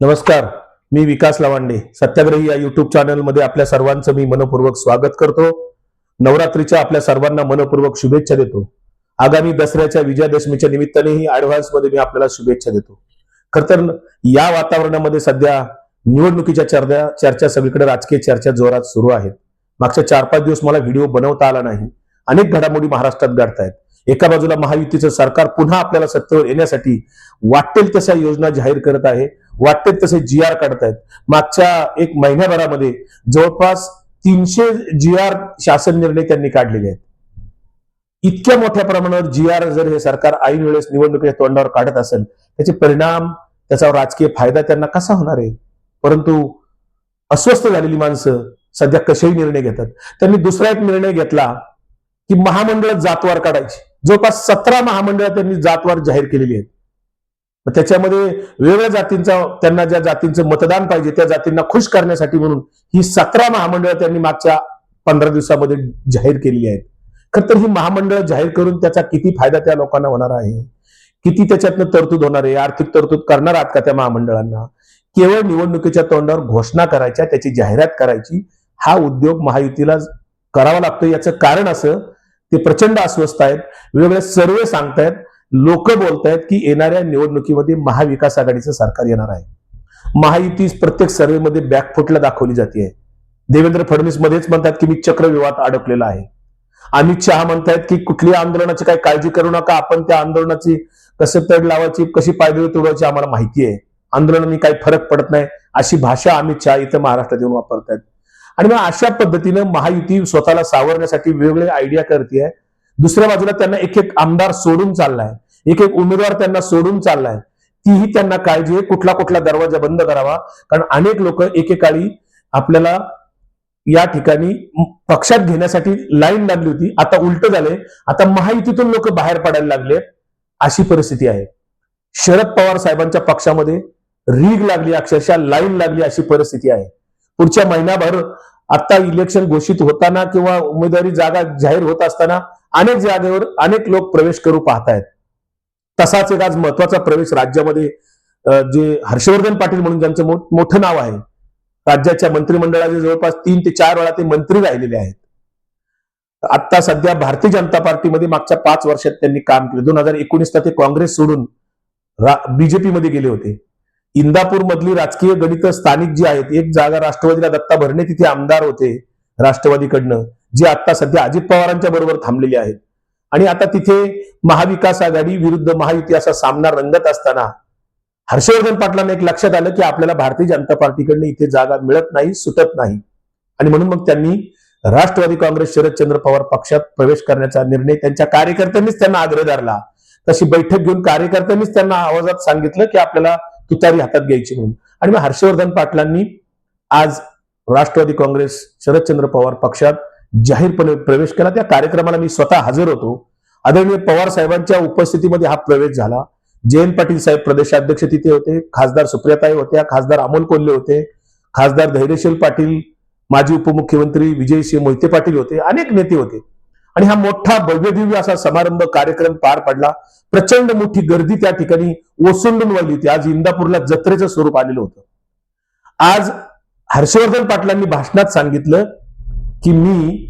नमस्कार मी विकास लवांडे. सत्याग्रही या युट्यूब चॅनलमध्ये आपल्या सर्वांचं मी मनपूर्वक स्वागत करतो. नवरात्रीच्या आपल्या सर्वांना मनपूर्वक शुभेच्छा देतो. आगामी दसऱ्याच्या विजयादशमीच्या निमित्तानेही ऍडव्हान्समध्ये मी आपल्याला शुभेच्छा देतो. खर तर या वातावरणामध्ये सध्या निवडणुकीच्या चर्चा चर्चा सगळीकडे राजकीय चर्चा जोरात सुरू आहेत. मागच्या चार पाच दिवस मला व्हिडिओ बनवता आला नाही. अनेक घडामोडी महाराष्ट्रात घडतायत. एका बाजूला महायुतीचं सरकार पुन्हा आपल्याला सत्तेवर येण्यासाठी वाटेल तशा योजना जाहीर करत आहे. वाटते तसे जी आर काढतायत. मागच्या एक महिन्याभरामध्ये जवळपास तीनशे जी आर शासन निर्णय त्यांनी काढलेले आहेत. इतक्या मोठ्या प्रमाणावर जी आर जर हे सरकार ऐन वेळेस निवडणुकीच्या तोंडावर काढत असेल त्याचे परिणाम त्याचा राजकीय फायदा त्यांना कसा होणार आहे? परंतु अस्वस्थ झालेली माणसं सध्या कसेही निर्णय घेतात? त्यांनी दुसरा एक निर्णय घेतला की महामंडळ जातवार काढायची. जवळपास सतरा महामंडळ त्यांनी जातवार जाहीर केलेली आहेत. त्याच्यामध्ये वेगवेगळ्या जातींचा त्यांना ज्या जातींचं मतदान पाहिजे त्या जातींना खुश करण्यासाठी म्हणून ही सतरा महामंडळ त्यांनी मागच्या पंधरा दिवसामध्ये जाहीर केलेली आहेत. खर तर ही महामंडळ जाहीर करून त्याचा किती फायदा त्या लोकांना होणार आहे? किती त्याच्यातनं तरतूद होणार आहे? आर्थिक तरतूद करणार आहात का त्या महामंडळांना? केवळ निवडणुकीच्या तोंडावर घोषणा करायच्या त्याची जाहिरात करायची हा उद्योग महायुतीला करावा लागतो. याचं कारण असं ते प्रचंड अस्वस्थ आहेत. वेगवेगळे सर्वे सांगतायत. लोक बोलतायत की येणाऱ्या निवडणुकीमध्ये महाविकास आघाडीचं सरकार येणार आहे. महायुती प्रत्येक सर्व्हेमध्ये बॅकफुटला दाखवली जाते देवेंद्र फडणवीस मध्येच म्हणतात की मी चक्रव्यूहात अडकलेला आहे. अमित शहा म्हणतायत की कुठल्या आंदोलनाची काही काळजी करू नका आपण त्या आंदोलनाची कसं तड लावायची कशी पायदळी तोडवायची आम्हाला माहिती आहे. आंदोलनाने काही फरक पडत नाही अशी भाषा अमित शहा इथं महाराष्ट्रात येऊन वापरतायत. आणि मग अशा पद्धतीनं महायुती स्वतःला सावरण्यासाठी वेगवेगळे आयडिया करते दुसऱ्या बाजूला त्यांना एक एक आमदार सोडून चाललाय. एक एक उमेदवार त्यांना सोडून चाललाय. तीही त्यांना काळजी आहे. कुठला कुठला दरवाजा बंद करावा. कारण अनेक लोक एकेकाळी आपल्याला या ठिकाणी पक्षात घेण्यासाठी लाईन लागली होती. आता उलट झालंय. आता महायुतीतून लोक बाहेर पडायला लागले. अशी परिस्थिती आहे. शरद पवार साहेबांच्या पक्षामध्ये रीग लागली अक्षरशः लाईन लागली अशी परिस्थिती आहे. पुढच्या महिनाभर आता इलेक्शन घोषित होताना किंवा उमेदवारी जागा जाहीर होत असताना अनेक जागेवर अनेक लोक प्रवेश करू पाहतायत. तसाच एक आज महत्त्वाचा प्रवेश राज्यामध्ये जे हर्षवर्धन पाटील म्हणून ज्यांचं मोठं नाव आहे राज्याच्या मंत्रिमंडळाचे जवळपास तीन ते चार वेळा ते मंत्री राहिलेले आहेत. आता सध्या भारतीय जनता पार्टीमध्ये मागच्या पाच वर्षात त्यांनी काम केलं. दोन हजार एकोणीसला ते काँग्रेस सोडून बीजेपी मध्ये गेले होते. इंदापूर मधली राजकीय गणित स्थानिक जी आहेत एक जागा राष्ट्रवादीला दत्ता भरणे तिथे आमदार होते राष्ट्रवादीकडनं जे आता सध्या अजित पवारांच्या बरोबर थांबलेले आहेत. आणि आता तिथे महाविकास आघाडी विरुद्ध महायुती असा सामना रंगत असताना हर्षवर्धन पाटलांना एक लक्षात आलं की आपल्याला भारतीय जनता पार्टीकडनं इथे जागा मिळत नाही सुटत नाही. आणि म्हणून मग त्यांनी राष्ट्रवादी काँग्रेस शरदचंद्र पवार पक्षात प्रवेश करण्याचा निर्णय त्यांच्या कार्यकर्त्यांनीच त्यांना आग्रह धरला. तशी बैठक घेऊन कार्यकर्त्यांनीच त्यांना आवाजात सांगितलं की आपल्याला तुतारी हातात घ्यायची म्हणून. आणि मग हर्षवर्धन पाटलांनी आज राष्ट्रवादी काँग्रेस शरदचंद्र पवार पक्षात जाहीरपणे प्रवेश केला. त्या कार्यक्रमाला मी स्वतः हजर होतो. आदरणीय पवार साहेबांच्या उपस्थितीमध्ये हा प्रवेश झाला. जयंत पाटील साहेब प्रदेशाध्यक्ष तिथे होते खासदार सुप्रियाताई होत्या खासदार अमोल कोल्हे होते खासदार धैर्यशील पाटील माजी उपमुख्यमंत्री विजयसिंह मोहिते पाटील होते अनेक नेते होते. आणि हा मोठा भव्यदिव्य असा समारंभ कार्यक्रम पार पडला. प्रचंड मोठी गर्दी त्या ठिकाणी ओसंडून वाढली होती. आज इंदापूरला जत्रेचं स्वरूप आलेलं होतं. आज हर्षवर्धन पाटलांनी भाषणात सांगितलं की मी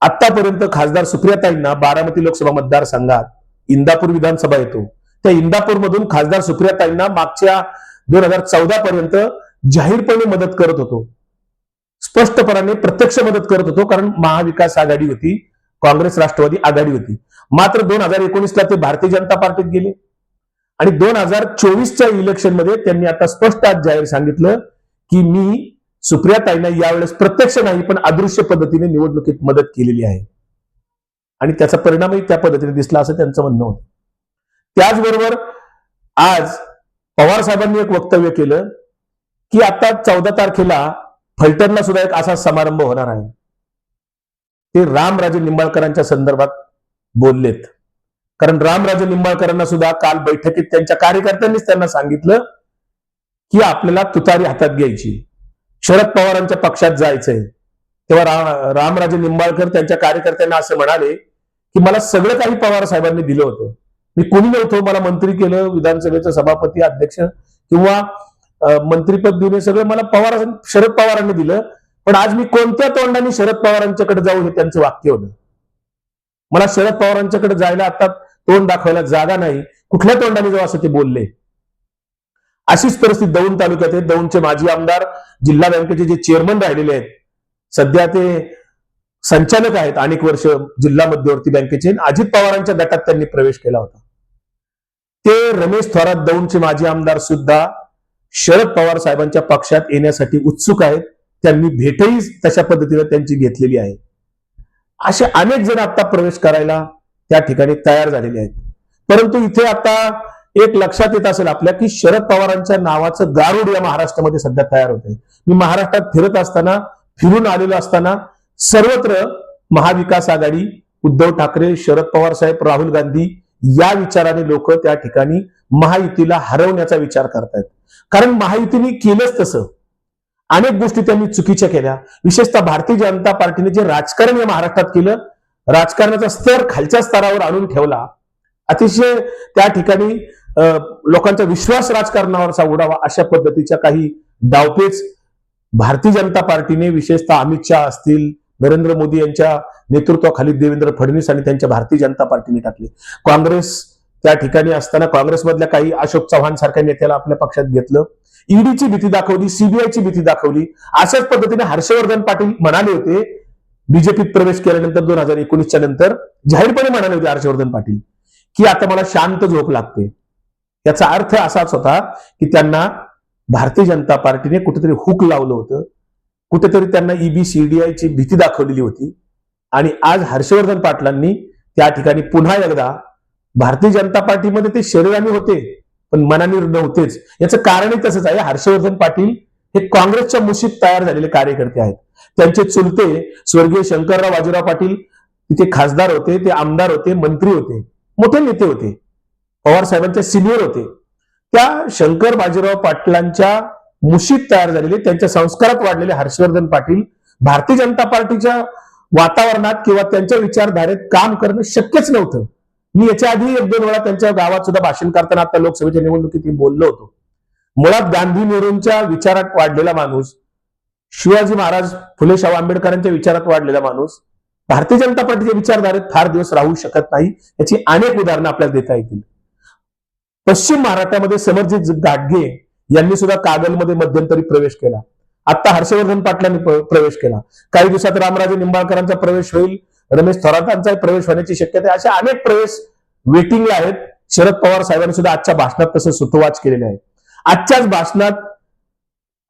आतापर्यंत खासदार सुप्रियाताईंना बारामती लोकसभा मतदारसंघात इंदापूर विधानसभा येतो. त्या इंदापूर मधून खासदार सुप्रियाताईंना मागच्या दोन हजार चौदा पर्यंत जाहीरपणे मदत करत होतो. स्पष्टपणाने प्रत्यक्ष मदत करत होतो कारण महाविकास आघाडी होती. काँग्रेस राष्ट्रवादी आघाडी होती. मात्र दोन हजार एकोणीसला ते भारतीय जनता पार्टीत गेले. आणि दोन हजार चोवीसच्या इलेक्शनमध्ये त्यांनी आता स्पष्ट आज जाहीर सांगितलं की मी सुप्रियाताईंना यावेळेस प्रत्यक्ष नाही पण अदृश्य पद्धतीने निवडणुकीत मदत केलेली आहे. आणि त्याचा परिणामही त्या पद्धतीने दिसला असं त्यांचं म्हणणं होतं. त्याचबरोबर आज पवार साहेबांनी एक वक्तव्य केलं की आता चौदा तारखेला फलटणला सुद्धा एक असा समारंभ होणार आहे. ते रामराजे निंबाळकरांच्या संदर्भात बोललेत. कारण रामराजे निंबाळकरांना सुद्धा काल बैठकीत त्यांच्या कार्यकर्त्यांनीच त्यांना सांगितलं की आपल्याला तुतारी हातात घ्यायची. शरद पवारांच्या पक्षात जायचंय. तेव्हा रा, रामराजे निंबाळकर त्यांच्या कार्यकर्त्यांना असं म्हणाले की मला सगळं काही पवार साहेबांनी दिलं होतं. मी कोणी नव्हतो मला मंत्री केलं विधानसभेचं सभापती अध्यक्ष किंवा मंत्रीपद देऊन सगळं मला पवार शरद पवारांनी दिलं. पण आज मी कोणत्या तोंडाने शरद पवारांच्याकडे जाऊ हे त्यांचं वाक्य होतं? मला शरद पवारांच्याकडे जायला आता तोंड दाखवायला जागा नाही. कुठल्या तोंडाने जाऊ असं ते बोलले? अशीच परिस्थिती दौंड तालुक्यात आहे. दौंडचे माजी आमदार जिल्हा बँकेचे जे चेअरमन राहिलेले आहेत सध्या ते संचालक आहेत अनेक वर्ष जिल्हा मध्यवर्ती बँकेचे. अजित पवारांच्या गटात त्यांनी प्रवेश केला होता. ते रमेश थोरात दौंडचे माजी आमदार सुद्धा शरद पवार साहेबांच्या पक्षात येण्यासाठी उत्सुक आहेत. त्यांनी भेटही तशा पद्धतीने त्यांची घेतलेली आहे. असे अनेक जण आता प्रवेश करायला त्या ठिकाणी तयार झालेले आहेत. परंतु इथे आता एक लक्षात येत असेल आपल्या की शरद पवारांच्या नावाचं गारुड या महाराष्ट्रामध्ये सध्या तयार होत आहे मी महाराष्ट्रात फिरत असताना फिरून आलेलो असताना सर्वत्र महाविकास आघाडी उद्धव ठाकरे शरद पवार साहेब राहुल गांधी या विचाराने लोक त्या ठिकाणी महायुतीला हरवण्याचा विचार करतायत. कारण महायुतीने केलंच तसं. अनेक गोष्टी त्यांनी चुकीच्या केल्या. विशेषतः भारतीय जनता पार्टीने जे राजकारण या महाराष्ट्रात केलं राजकारणाचा स्तर खालच्या स्तरावर आणून ठेवला अतिशय त्या ठिकाणी अं, लोकांचा विश्वास राजकारणावरचा उडावा अशा पद्धतीच्या काही डावपेच भारतीय जनता पार्टीने विशेषतः अमित शहा असतील नरेंद्र मोदी यांच्या नेतृत्वाखाली देवेंद्र फडणवीस आणि त्यांच्या भारतीय जनता पार्टीने टाकले. काँग्रेस त्या ठिकाणी असताना काँग्रेसमधल्या काही अशोक चव्हाण सारख्या नेत्याला आपल्या पक्षात घेतलं. ईडीची भीती दाखवली सीबीआयची भीती दाखवली. अशाच पद्धतीने हर्षवर्धन पाटील म्हणाले होते बीजेपीत प्रवेश केल्यानंतर दोन हजार एकोणीसच्या नंतर जाहीरपणे म्हणाले होते हर्षवर्धन पाटील की आता मला शांत झोप लागते. याचा अर्थ असाच होता की त्यांना भारतीय जनता पार्टीने कुठेतरी हुक लावलं होतं. कुठेतरी त्यांना ईबीसीडीआयची ईबीसीडीआय ची भीती दाखवलेली होती. आणि आज हर्षवर्धन पाटलांनी त्या ठिकाणी पुन्हा एकदा भारतीय जनता पार्टीमध्ये ते शरीराने होते पण मनाने नव्हतेच. याचं कारणही तसंच आहे. हर्षवर्धन पाटील हे काँग्रेसच्या मुशीत तयार झालेले कार्यकर्ते आहेत. त्यांचे चुलते स्वर्गीय शंकरराव बाजीराव पाटील तिथे खासदार होते ते आमदार होते मंत्री होते मोठे नेते होते. पवार साहेबांचे सिनियर होते. त्या शंकर बाजीराव पाटलांच्या मुशीत तयार झालेले त्यांच्या संस्कारात वाढलेले हर्षवर्धन पाटील भारतीय जनता पार्टीच्या वातावरणात किंवा त्यांच्या विचारधारेत काम करणं शक्यच नव्हतं. मी याच्या आधी एक दोन वेळा त्यांच्या गावात सुद्धा भाषण करताना आता लोकसभेच्या निवडणुकीत बोललो होतो. मुळात गांधी नेहरूंच्या विचारात वाढलेला माणूस शिवाजी महाराज फुले शाहू आंबेडकरांच्या विचारात वाढलेला माणूस भारतीय जनता पार्टीच्या विचारधारेत फार दिवस राहू शकत नाही याची अनेक उदाहरणं आपल्याला देता येतील. पश्चिम महाराष्ट्रामध्ये समरजित गाडगे यांनी सुद्धा कागलमध्ये मध्यंतरी प्रवेश केला. आता हर्षवर्धन पाटलांनी प्रवेश केला. काही दिवसात रामराजे निंबाळकरांचा प्रवेश होईल रमेश थोरातांचा प्रवेश होण्याची शक्यता आहे. अशा अनेक प्रवेश वेटिंगला आहेत. शरद पवार साहेबांनी सुद्धा आजच्या भाषणात तसं सुतोवाच केलेले आहे. आजच्याच भाषणात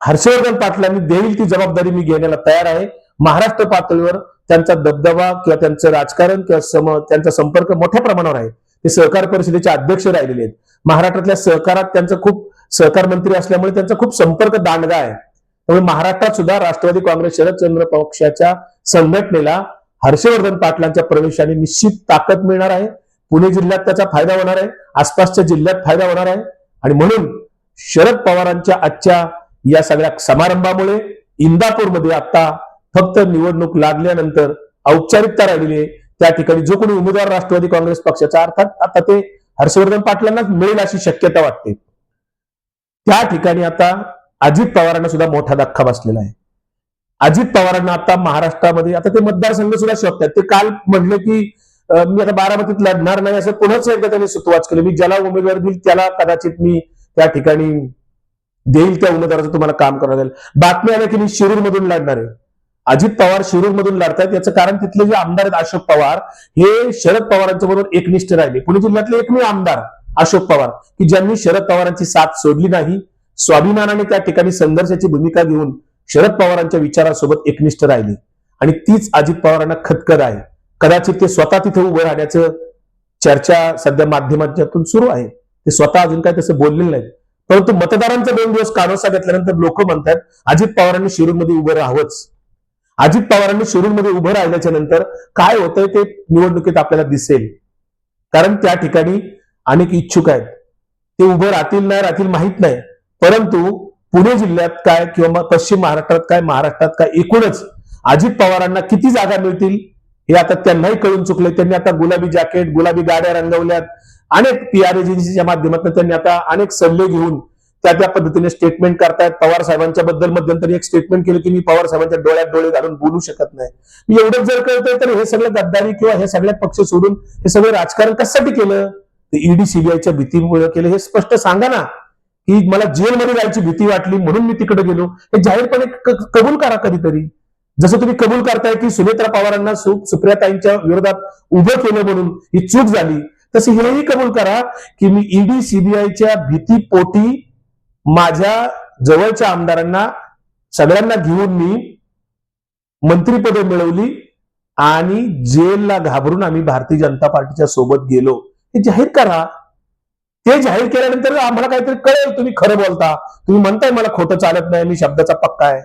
हर्षवर्धन पाटलांनी देईल ती जबाबदारी मी घेण्याला तयार आहे. महाराष्ट्र पातळीवर त्यांचा दबदबा किंवा त्यांचं राजकारण किंवा सम त्यांचा संपर्क मोठ्या प्रमाणावर आहे. ते सहकार परिषदेचे अध्यक्ष राहिलेले आहेत. महाराष्ट्रातल्या सहकारात त्यांचं खूप सहकार मंत्री असल्यामुळे त्यांचा खूप संपर्क दांडगा आहे. त्यामुळे महाराष्ट्रात सुद्धा राष्ट्रवादी काँग्रेस शरदचंद्र पक्षाच्या संघटनेला हर्षवर्धन पाटलांच्या प्रवेशाने निश्चित ताकद मिळणार आहे. पुणे जिल्ह्यात त्याचा फायदा होणार आहे. आसपासच्या जिल्ह्यात फायदा होणार आहे. आणि म्हणून शरद पवारांच्या आजच्या या सगळ्या समारंभामुळे इंदापूरमध्ये आता फक्त निवडणूक लागल्यानंतर औपचारिकता राहिलेली आहे. त्या ठिकाणी जो कोणी उमेदवार राष्ट्रवादी काँग्रेस पक्षाचा अर्थात आता ते हर्षवर्धन पाटलांनाच मिळेल अशी शक्यता वाटते. त्या ठिकाणी आता अजित पवारांना सुद्धा मोठा धक्का बसलेला आहे. अजित पवारांना आता महाराष्ट्रामध्ये आता ते मतदारसंघ सुद्धा शोधतात. ते काल म्हणले की मी आता बारामतीत लढणार नाही असं पुन्हाच एकदा त्यांनी सुतवाच केलं. मी ज्याला उमेदवार देईल त्याला कदाचित मी त्या ठिकाणी देईल त्या उमेदवाराचं तुम्हाला काम करावं लागेल बातमी आल्या की मी शिरूर मधून लढणार आहे. अजित पवार शिरूर मधून लढतायत. याचं कारण तिथले जे आमदार आहेत अशोक पवार हे शरद पवारांच्या बरोबर एकनिष्ठ राहिले. पुणे जिल्ह्यातले एकमेव आमदार अशोक पवार की ज्यांनी शरद पवारांची साथ सोडली नाही. स्वाभिमानाने त्या ठिकाणी संघर्षाची भूमिका घेऊन शरद पवारांच्या विचारासोबत एकनिष्ठ राहिली. आणि तीच अजित पवारांना खतखत आहे. कदाचित ते स्वतः तिथे उभं राहण्याचं चर्चा सध्या माध्यमातून सुरू आहे. ते स्वतः अजून काय तसं बोललेलं नाही परंतु मतदारांचा दोन दिवस कानोसा घेतल्यानंतर लोक म्हणतात अजित पवारांनी शिरूरमध्ये उभं राहावंच. अजित पवारांनी शिरूरमध्ये उभं राहिल्याच्या नंतर काय होतंय ते निवडणुकीत आपल्याला दिसेल. कारण त्या ठिकाणी अनेक इच्छुक आहेत. ते उभं राहतील नाही राहतील माहीत नाही. परंतु पुणे जिल्ह्यात काय किंवा मग पश्चिम महाराष्ट्रात काय महाराष्ट्रात काय एकूणच अजित पवारांना किती जागा मिळतील हे आता त्यांनाही कळून चुकले त्यांनी आता गुलाबी जॅकेट गुलाबी गाड्या रंगवल्यात. अनेक पी आर एजन्सीच्या माध्यमातून त्यांनी आता अनेक सल्ले घेऊन त्या त्या पद्धतीने स्टेटमेंट करतायत. पवार साहेबांच्या बद्दल मध्यंतरी एक स्टेटमेंट केलं की मी पवार साहेबांच्या डोळ्यात डोळे घालून बोलू शकत नाही. मी एवढंच जर कळतंय तर हे सगळं गद्दारी किंवा हे सगळे पक्ष सोडून हे सगळं राजकारण कशासाठी केलं? ईडी सीबीआयच्या भीतीमुळे केलं. हे स्पष्ट सांगा ना. की मला जेलमध्ये जायची भीती वाटली म्हणून मी तिकडे गेलो. हे जाहीरपणे कबूल करा कधीतरी. जसं तुम्ही कबूल करताय की सुनेत्रा पवारांना सुप्रियाताईंच्या विरोधात उभं केलं म्हणून ही चूक झाली तसे हेही कबूल करा की मी ईडी सीबीआयच्या भीतीपोटी माझ्या जवळच्या आमदारांना सगळ्यांना घेऊन मी मंत्रीपदे मिळवली आणि जेलला घाबरून आम्ही भारतीय जनता पार्टीच्या सोबत गेलो. हे जाहीर करा. ते जाहीर केल्यानंतर आम्हाला काहीतरी कळेल तुम्ही खरं बोलता. तुम्ही म्हणताय मला खोटं चालत नाही मी शब्दाचा पक्का आहे.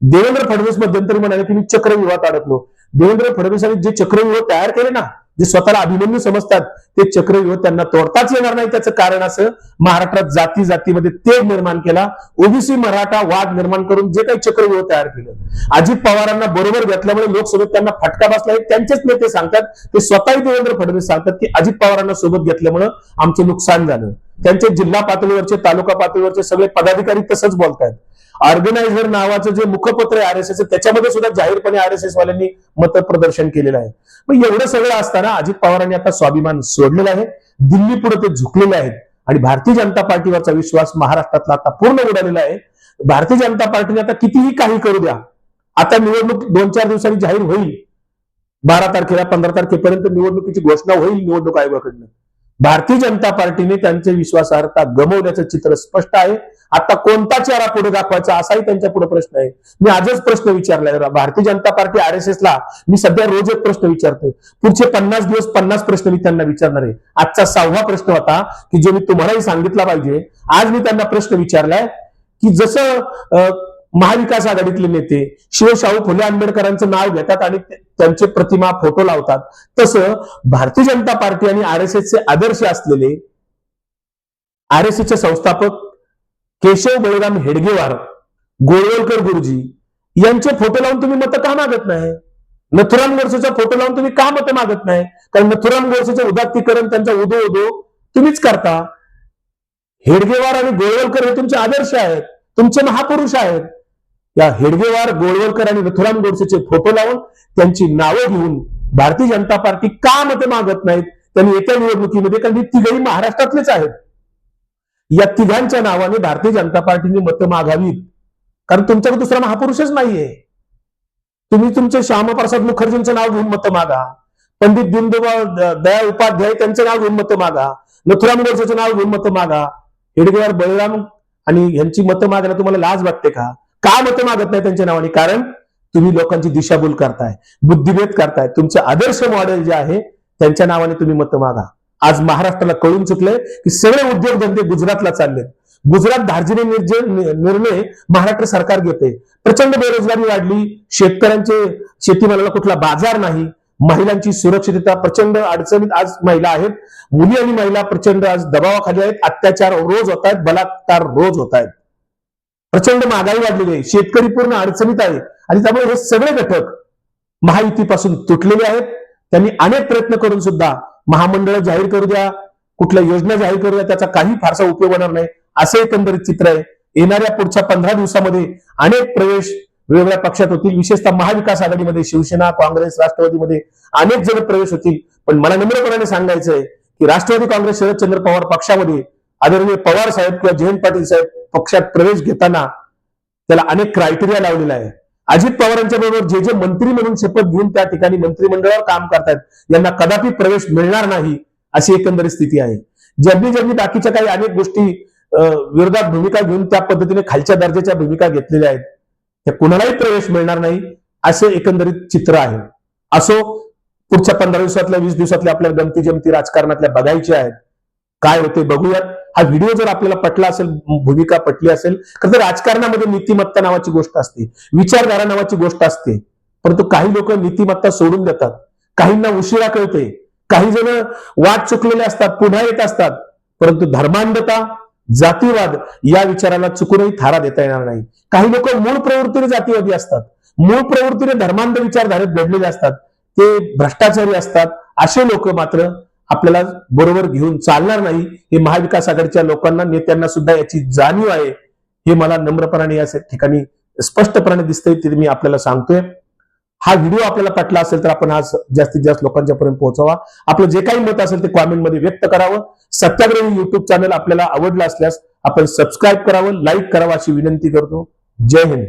देवेंद्र फडणवीस मध्यंतरी म्हणाले की मी चक्रव्यूहात अडकलो. देवेंद्र फडणवीसांनी जे चक्रव्यूह तयार केले ना जे स्वतःला अभिमन्यू समजतात ते चक्रव्यूह त्यांना तोडताच येणार नाही. त्याचं कारण असं महाराष्ट्रात जाती जातीमध्ये तेढ निर्माण केला. ओबीसी मराठा वाद निर्माण करून जे काही चक्रव्यूह तयार केलं. अजित पवारांना बरोबर घेतल्यामुळे लोकसभेत त्यांना फटका बसला. हे त्यांचेच नेते सांगतात. ते स्वतःही देवेंद्र फडणवीस सांगतात की अजित पवारांना सोबत घेतल्यामुळे आमचं नुकसान झालं. त्यांचे जिल्हा पातळीवरचे तालुका पातळीवरचे सगळे पदाधिकारी तसंच बोलतायत. ऑर्गनायझर नावाचं जे मुखपत्र आहे आरएसएस त्याच्यामध्ये सुद्धा जाहीरपणे आरएसएस वाल्यांनी मतप्रदर्शन केलेलं आहे. मग एवढं सगळं असताना अजित पवारांनी आता स्वाभिमान सोडलेला आहे. दिल्ली पुढे ते झुकलेले आहेत आणि भारतीय जनता पार्टीवरचा विश्वास महाराष्ट्रातला आता पूर्ण उडालेला आहे. भारतीय जनता पार्टीने आता कितीही काही करू द्या आता निवडणूक दोन चार दिवसांनी जाहीर होईल. बारा तारखेला पंधरा तारखेपर्यंत निवडणुकीची घोषणा होईल निवडणूक आयोगाकडनं. भारतीय जनता पार्टीने त्यांचे विश्वासार्हता गमवल्याचं चित्र स्पष्ट आहे. आता कोणता चेहरा पुढे दाखवायचा असाही त्यांच्या पुढे प्रश्न आहे. मी आजच प्रश्न विचारलाय. भारतीय जनता पार्टी आरएसएस ला मी सध्या रोज एक प्रश्न विचारतोय. पुढचे पन्नास दिवस पन्नास प्रश्न मी त्यांना विचारणार आहे. आजचा सहावा प्रश्न होता की जो मी तुम्हालाही सांगितला पाहिजे. आज मी त्यांना प्रश्न विचारलाय की जसं अं, महाविकास आघाडीतले नेते शिवशाहू फुले आंबेडकरांचं नाव घेतात आणि त्यांचे प्रतिमा फोटो लावतात. तसं भारतीय जनता पार्टी आणि आरएसएसचे आदर्श असलेले आरएसएसचे संस्थापक केशव बळीराम हेडगेवार गोळवलकर गुरुजी यांचे फोटो लावून तुम्ही मतं का मागत नाही? नथुराम गोडसेचा फोटो लावून तुम्ही का मतं मागत नाही? कारण नथुराम गोडसेचं उदात्तीकरण त्यांचा उदो उदो तुम्हीच करता. हेडगेवार आणि गोळवलकर हे तुमचे आदर्श आहेत तुमचे महापुरुष आहेत. या हेडगेवार गोळवलकर आणि रथुराम गोडसेचे फोटो लावून त्यांची नावं घेऊन भारतीय जनता पार्टी का मतं मागत नाहीत? त्यांनी येत्या निवडणुकीमध्ये कारण ही तिघही महाराष्ट्रातलेच आहेत. या तिघांच्या नावाने भारतीय जनता पार्टीने मतं मागावीत. कारण तुमच्याकडे दुसरा महापुरुषच नाहीये. तुम्ही तुमचे श्यामप्रसाद मुखर्जींचं नाव घेऊन मतं मागा. पंडित दीनदुबा दया उपाध्याय त्यांचं नाव घेऊन मतं मागा. नथुराम गोडसेचं नाव घेऊन मतं मागा. हेडगेवार बळीराम आणि यांची मतं मागायला तुम्हाला लाज वाटते का? का मतं मागत नाही त्यांच्या नावाने? कारण तुम्ही लोकांची दिशाभूल करताय बुद्धिभेद करताय. तुमचे आदर्श मॉडेल जे आहे त्यांच्या नावाने तुम्ही मतं मागा. आज महाराष्ट्राला कळून चुकलंय की सगळे उद्योगधंदे गुजरातला चाललेत. गुजरात धार्जिने निर्जय निर्णय महाराष्ट्र सरकार घेते. प्रचंड बेरोजगारी वाढली. शेतकऱ्यांचे शेतीमालाला कुठला बाजार नाही. महिलांची सुरक्षितता प्रचंड अडचणीत आज महिला आहेत. मुली आणि महिला प्रचंड आज दबावाखाली आहेत. अत्याचार रोज होत आहेत बलात्कार रोज होत आहेत. प्रचंड महागाई वाढलेली आहे. शेतकरी पूर्ण अडचणीत आहे. आणि त्यामुळे हे सगळे घटक महायुतीपासून तुटलेले आहेत. त्यांनी अनेक प्रयत्न करून सुद्धा महामंडळ जाहीर करू द्या. कुठल्या योजना जाहीर करू द्या त्याचा काही फारसा उपयोग होणार नाही. असं एकंदरीत चित्र आहे. येणाऱ्या पुढच्या पंधरा दिवसामध्ये अनेक प्रवेश वेगवेगळ्या पक्षात होतील. विशेषतः महाविकास आघाडीमध्ये शिवसेना काँग्रेस राष्ट्रवादीमध्ये अनेक जण प्रवेश होतील. पण मला नम्रपणाने सांगायचं आहे की राष्ट्रवादी काँग्रेस शरदचंद्र पवार पक्षामध्ये आदरणीय पवार साहेब किंवा जयंत पाटील साहेब पक्षात प्रवेश घेताना त्याला अनेक क्रायटेरिया लावलेला आहे अजित पवारांच्या बरोबर जे जे मंत्री म्हणून शपथ घेऊन त्या ठिकाणी मंत्रिमंडळावर काम करतायत यांना कदापि प्रवेश मिळणार नाही अशी एकंदरीत स्थिती आहे. ज्यांनी ज्यांनी बाकीच्या काही अनेक गोष्टी अं, विरोधात भूमिका घेऊन त्या पद्धतीने खालच्या दर्जाच्या भूमिका घेतलेल्या आहेत त्या कुणालाही प्रवेश मिळणार नाही असे एकंदरीत चित्र आहे. असो पुढच्या पंधरा दिवसातल्या वीस दिवसातल्या आपल्या गमती जमती राजकारणातल्या बघायच्या आहेत. काय होते बघूयात. हा व्हिडिओ जर आपल्याला पटला असेल भूमिका पटली असेल तर राजकारणामध्ये नीतिमत्ता नावाची गोष्ट असते विचारधारा नावाची गोष्ट असते. परंतु काही लोक नीतिमत्ता सोडून देतात. काहींना उशिरा कळते. काही जण वाट चुकलेले असतात पुन्हा येत असतात. परंतु धर्मांधता जातीवाद या विचाराला चुकूनही थारा देता येणार नाही. काही लोक मूळ प्रवृत्तीने जातीवादी असतात. मूळ प्रवृत्तीने धर्मांध विचारधारेत घडलेले असतात. ते भ्रष्टाचारी असतात. असे लोक मात्र आपल्याला बरोबर घेऊन चालणार नाही हे महाविकास आघाडीच्या लोकांना नेत्यांना सुद्धा याची जाणीव आहे. हे मला नम्रपणाने या ठिकाणी स्पष्टपणे दिसतंय ते मी आपल्याला सांगतोय. हा व्हिडिओ आपल्याला पटला असेल तर आपण आज जास्तीत जास्त लोकांच्या पर्यंत पोहोचवा. आपलं जे काही मत असेल ते कॉमेंटमध्ये व्यक्त करावं. सत्याग्रही युट्यूब चॅनल आपल्याला आवडलं असल्यास आपण सबस्क्राईब करावं लाईक करावं अशी विनंती करतो. जय हिंद.